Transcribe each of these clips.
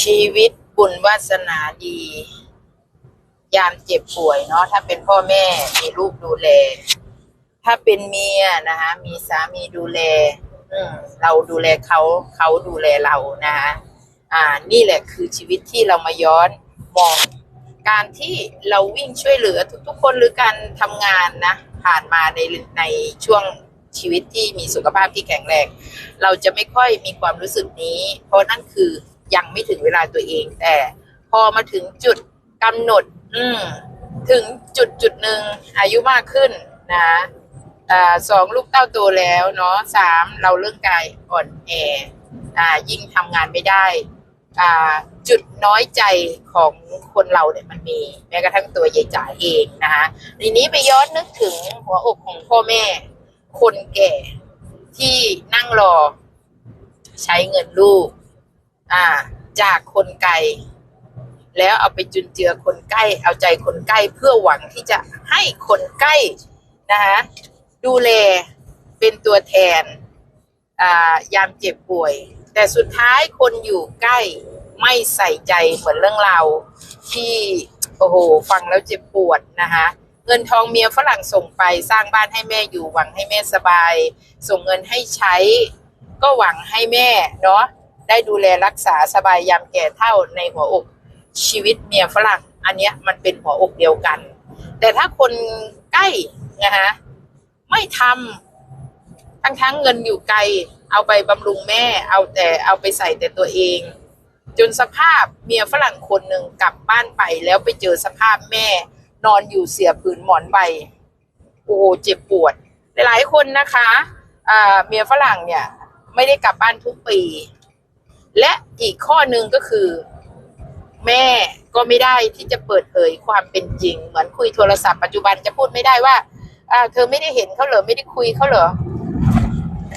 ชีวิตบุญวาสนาดี ยามเจ็บป่วยเนาะถ้าเป็นพ่อแม่มีลูกดูแล ถ้าเป็นเมียนะคะมีสามีดูแล อืมเราดูแลเขาเขาดูแลเรานะคะอ่า นี่แหละคือชีวิตที่เรามาย้อนมองการที่เราวิ่งช่วยเหลือทุกๆ คนหรือการทำงานนะผ่านมาในในช่วงชีวิตที่มีสุขภาพที่แข็งแรง เราจะไม่ค่อยมีความรู้สึกนี้ เพราะนั่นคือ ยังไม่ถึงเวลาตัวเอง แต่พอมาถึงจุดกำหนด อืมถึงจุดจุดหนึ่งอายุมากขึ้นนะอสองลูกเต้าโตแล้วเนาะสามเราเรื่องกายอ่อนแออ่ายิ่งทำงานไม่ได้อ่าจุดน้อยใจของคนเราเนี่ยมันมีแม้กระทั่งตัวยายจ๋าเองนะคะทีนี้ไปย้อนนึกถึงหัวอกของพ่อแม่ คนแก่ที่นั่งรอใช้เงินลูก อ่า จากคนไกล แล้วเอาไปจุนเจือคนใกล้ เอาใจคนใกล้เพื่อหวังที่จะให้คนใกล้นะคะดูแลเป็นตัวแทนอ่ายามเจ็บป่วย แต่สุดท้ายคนอยู่ใกล้ไม่ใส่ใจเหมือนเรื่องราวที่โอ้โหฟังแล้วเจ็บปวดนะคะเงินทองเมียฝรั่งส่งไปสร้างบ้านให้แม่อยู่หวังให้แม่สบาย ส่งเงินให้ใช้ ก็หวังให้แม่เนาะ ได้ดูแลรักษาสบายยามแก่เท่าในหัวอกชีวิตเมียฝรั่ง อันเนี้ยมันเป็นหัวอกเดียวกัน แต่ถ้าคนใกล้นะคะไม่ทำทั้งทั้งเงินอยู่ไกล เอาไปบำรุงแม่ เอาแต่เอาไปใส่แต่ตัวเอง จนสภาพเมียฝรั่งคนหนึ่งกลับบ้านไปแล้วไปเจอสภาพแม่ นอนอยู่เสียผืนหมอนใบโอ้โหเจ็บปวด หลายๆคนนะคะเมียฝรั่งเนี่ย ไม่ได้กลับบ้านทุกปี และอีกข้อหนึ่งก็คือ แม่ก็ไม่ได้ที่จะเปิดเผยความเป็นจริง เหมือนคุยโทรศัพท์ปัจจุบันจะพูดไม่ได้ว่าอ่าเธอไม่ได้เห็นเขาเหรอไม่ได้คุยเขาเหรอ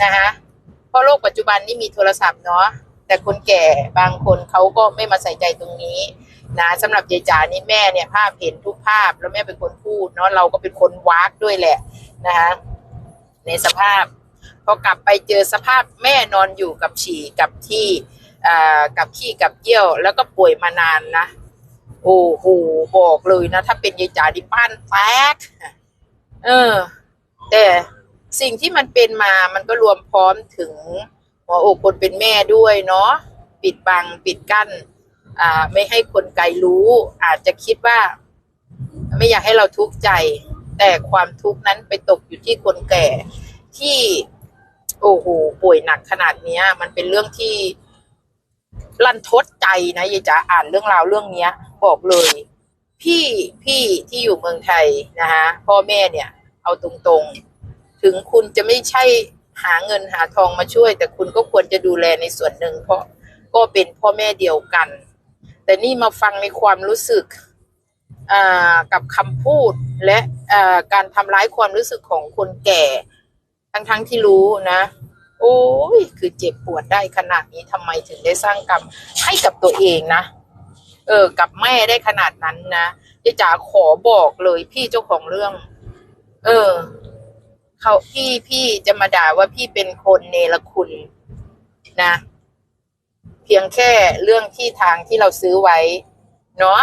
นะคะเพราะโลกปัจจุบันนี่มีโทรศัพท์เนาะแต่คนแก่บางคนเขาก็ไม่มาใส่ใจตรงนี้นะสำหรับยายจ๋านี่แม่เนี่ยภาพเห็นทุกภาพแล้วแม่เป็นคนพูดเนาะเราก็เป็นคนวากด้วยแหละนะคะในสภาพพอกลับไปเจอสภาพแม่นอนอยู่กับฉี่กับที่ อ่ากับขี้กับเยี่ยว แล้วก็ป่วยมานานนะ โอ้โหบอกเลยนะ ถ้าเป็นยายจ๋าดิป้านแตกเออ แต่สิ่งที่มันเป็นมามันก็รวมพร้อมถึงหัวอกคนเป็นแม่ด้วยเนาะปิดบังปิดกั้น อ่า ไม่ให้คนไกลรู้ อาจจะคิดว่า ไม่อยากให้เราทุกข์ใจ แต่ความทุกข์นั้นไปตกอยู่ที่คนแก่ที่ โอ้โหป่วยหนักขนาดเนี้ยมันเป็นเรื่องที่ ลันทดใจนะยายจ๋าอ่านเรื่องราวเรื่องเนี้ย บอกเลย พี่พี่ที่อยู่เมืองไทยนะคะพ่อแม่เนี่ย เอาตรงๆ ถึงคุณจะไม่ใช่หาเงินหาทองมาช่วย แต่คุณก็ควรจะดูแลในส่วนหนึ่งเพราะก็เป็นพ่อแม่เดียวกัน แต่นี่มาฟังในความรู้สึกอ่ากับคำพูดและอ่าการทำร้ายความรู้สึกของคนแก่ ทั้งๆที่รู้นะ โอ้ยคือเจ็บปวดได้ขนาดนี้ทำไมถึงได้สร้างกรรมให้กับตัวเองนะ เออ กับแม่ได้ขนาดนั้นนะเจ๊จ๋าขอบอกเลยพี่เจ้าของเรื่อง เออเขาพี่พี่จะมาด่าว่าพี่เป็นคนเนรคุณนะ เพียงแค่เรื่องที่ทางที่เราซื้อไว้ เนาะ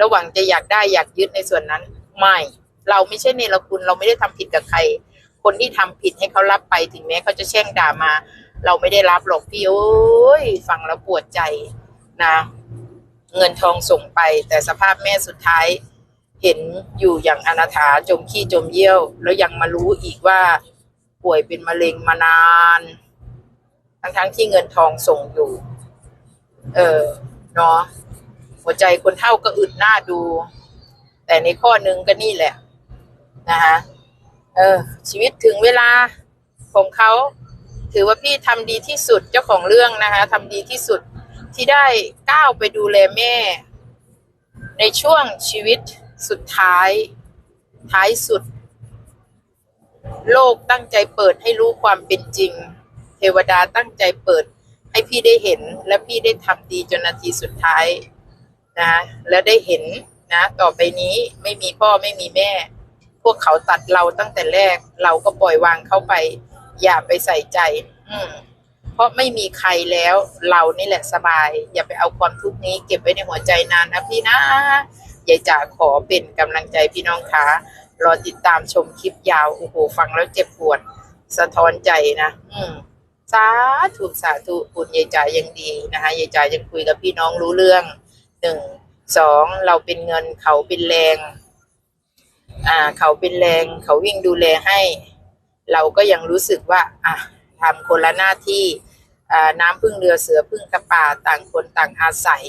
ระหว่างจะอยากได้อยากยึดในส่วนนั้น ไม่ เราไม่ใช่เนรคุณเราไม่ได้ทำผิดกับใคร คนที่ทำผิดให้เขารับไปถึงแม้เขาจะแช่งด่ามา เราไม่ได้รับหรอกพี่โอ้ยฟังแล้วปวดใจนะ เงินทองส่งไป แต่สภาพแม่สุดท้าย เห็นอยู่อย่างอนาถาจมขี้จมเยี่ยว แล้วยังมารู้อีกว่าป่วยเป็นมะเร็งมานาน ทั้งๆที่เงินทองส่งอยู่ เออเนาะหัวใจคนเท่าก็อึดหน้าดู แต่ในข้อนึงก็นี่แหละ นะคะ เออ ชีวิตถึงเวลาของเขาถือว่าพี่ทำดีที่สุดเจ้าของเรื่องนะคะทำดีที่สุดที่ได้ก้าวไปดูแลแม่ ในช่วงชีวิตสุดท้าย ท้ายสุด โลกตั้งใจเปิดให้รู้ความเป็นจริง เทวดาตั้งใจเปิด ให้พี่ได้เห็นและพี่ได้ทำดีจนนาทีสุดท้ายนะและได้เห็นนะ ต่อไปนี้ไม่มีพ่อไม่มีแม่ พวกเขาตัดเราตั้งแต่แรก เราก็ปล่อยวางเขาไป อย่าไปใส่ใจ อืมเพราะไม่มีใครแล้วเรานี่แหละสบาย อย่าไปเอาความทุกข์นี้ เก็บไว้ในหัวใจนานนะพี่นะยายจ๋าขอเป็นกำลังใจพี่น้องคะรอติดตามชมคลิปยาวโอ้โหฟังแล้วเจ็บปวด สะท้อนใจนะ อืมสาธุสาธุบุญยายจ๋ายังดีนะคะยายจ๋ายังคุยกับพี่น้องรู้เรื่องหนึ่งสองเราเป็นเงินเขาเป็นแรง อ่าเขาเป็นแรงเขาวิ่งดูแลให้ เราก็ยังรู้สึกว่าอะทำคนละหน้าที่น้ำพึ่งเรือเสือพึ่งกระป่าต่างคนต่างอาศัย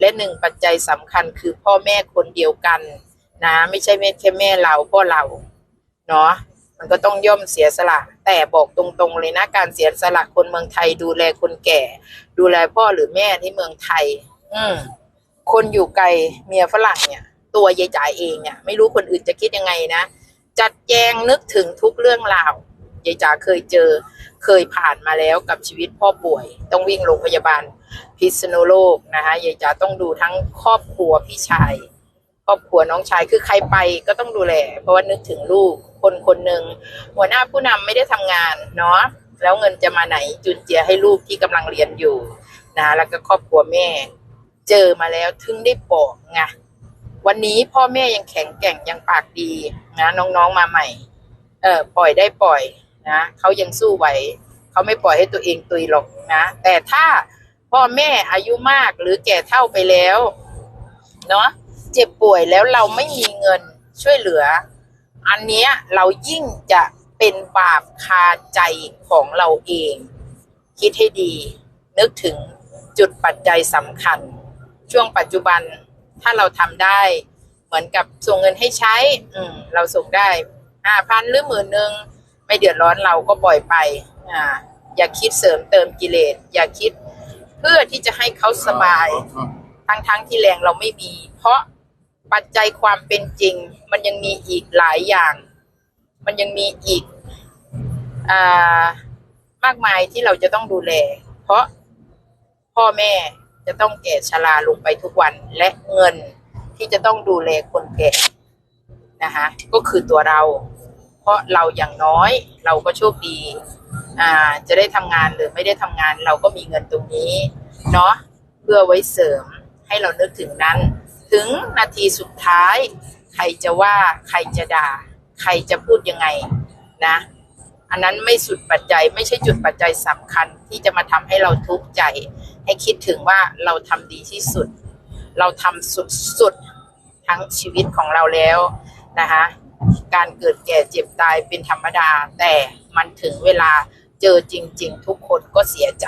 และหนึ่งปัจจัยสำคัญคือพ่อแม่คนเดียวกันนะไม่ใช่แม่แค่แม่เราพ่อเราเนาะมันก็ต้องย่อมเสียสละ แต่บอกตรงๆเลยนะการเสียสละคนเมืองไทยดูแลคนแก่ ดูแลพ่อหรือแม่ที่เมืองไทย อืมคนอยู่ไกลเมียฝรั่งเนี่ย ตัวยายจ๋าเองเนี่ยไม่รู้คนอื่นจะคิดยังไงนะ จัดแจงนึกถึงทุกเรื่องราวยายจ๋าเคยเจอเคยผ่านมาแล้วกับชีวิตพ่อป่วย ต้องวิ่งโรงพยาบาลพิษณุโลกนะคะยายจ๋าต้องดูทั้งครอบครัวพี่ชายครอบครัวน้องชายคือใครไปก็ต้องดูแล เพราะว่านึกถึงลูกคนคนหนึ่งหัวหน้าผู้นำไม่ได้ทำงานเนาะแล้วเงินจะมาไหนจุนเจียให้ลูกที่กำลังเรียนอยู่นะแล้วก็ครอบครัวแม่ เจอมาแล้วถึงได้บอกไง วันนี้พ่อแม่ยังแข็งแกร่งยังปากดีนะน้องๆมาใหม่ เออปล่อยได้ปล่อยนะเขายังสู้ไหวเขาไม่ปล่อยให้ตัวเองตุยหรอกนะ แต่ถ้าพ่อแม่อายุมากหรือแก่เท่าไปแล้วเนาะเจ็บป่วยแล้วเราไม่มีเงินช่วยเหลือ อันเนี้ยเรายิ่งจะเป็นบาปคาใจของเราเอง คิดให้ดี นึกถึงจุดปัจจัยสำคัญ ช่วงปัจจุบัน ถ้าเราทำได้ เหมือนกับส่งเงินให้ใช้ อืม เราส่งได้ห้าพันหรือหมื่นหนึ่งไม่เดือดร้อนเราก็ปล่อยไป อ่า อย่าคิดเสริมเติมกิเลส อย่าคิด เพื่อที่จะให้เขาสบาย ทั้งๆทที่แรงเราไม่มี เพราะปัจจัยความเป็นจริง มันยังมีอีกหลายอย่าง มันยังมีอีก อ่า มากมายที่เราจะต้องดูแล เพราะพ่อแม่ จะต้องแก่ชราลงไปทุกวันและเงินที่จะต้องดูแลคนแก่นะคะก็คือตัวเรา เพราะเราอย่างน้อยเราก็โชคดีอ่าจะได้ทำงานหรือไม่ได้ทำงานเราก็มีเงินตรงนี้เนาะเพื่อไว้เสริมให้เรานึกถึงนั้น ถึงนาทีสุดท้าย ใครจะว่าใครจะด่า ใครจะพูดยังไงนะ อันนั้นไม่สุดปัจจัยไม่ใช่จุดปัจจัยสำคัญที่จะมาทำให้เราทุกข์ใจ ให้คิดถึงว่าเราทำดีที่สุด เราทำสุดๆทั้งชีวิตของเราแล้วนะคะ การเกิดแก่เจ็บตายเป็นธรรมดา แต่มันถึงเวลาเจอจริง ๆ ทุกคนก็เสียใจ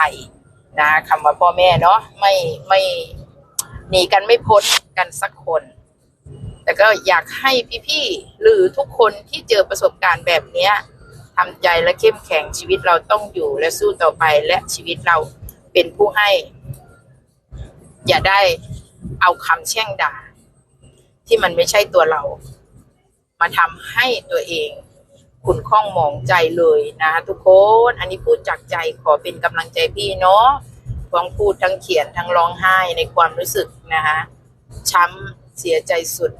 นะคำว่าพ่อแม่เนาะไม่ไม่หนีกันไม่พ้นกันสักคน แต่ก็อยากให้พี่ๆหรือทุกคนที่เจอประสบการณ์แบบนี้ทำใจและเข้มแข็งชีวิตเราต้องอยู่และสู้ต่อไปและชีวิตเรา เป็นผู้ให้ อย่าได้เอาคำแช่งด่า ที่มันไม่ใช่ตัวเรา มาทำให้ตัวเองขุนข้องหมองใจเลยนะทุกคน อันนี้พูดจากใจขอเป็นกำลังใจพี่เนาะทั้งพูดทั้งเขียนทั้งร้องไห้ในความรู้สึกนะคะช้ำเสียใจสุด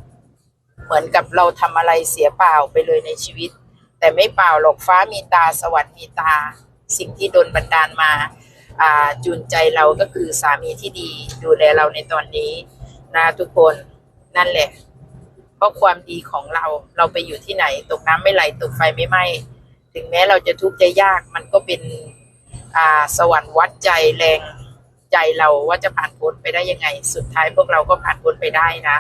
เหมือนกับเราทำอะไรเสียเปล่าไปเลยในชีวิต แต่ไม่เปล่าหรอกฟ้ามีตาสวรรค์มีตา สิ่งที่โดนบันดาลมา จูนใจเราก็คือสามีที่ดี ดูแลเราในตอนนี้นะทุกคนนั่นแหละ เพราะความดีของเราเราไปอยู่ที่ไหน ตกน้ำไม่ไหลตกไฟไม่ไหม้ถึงแม้เราจะทุกข์จะยากมันก็เป็นอ่าสวรรค์วัดใจแรงใจเราว่าจะผ่านพ้นไปได้ยังไง สุดท้ายพวกเราก็ผ่านพ้นไปได้นะ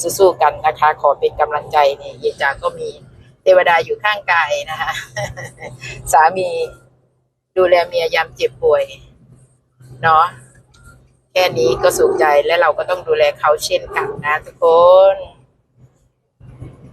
สู้ๆกันนะคะ ขอเป็นกำลังใจนี่เยจาก็มีเทวดาอยู่ข้างกายนะคะสามีดูแลเมียยามเจ็บป่วย เนาะแค่นี้ก็สุขใจและเราก็ต้องดูแลเขาเช่นกันนะทุกคน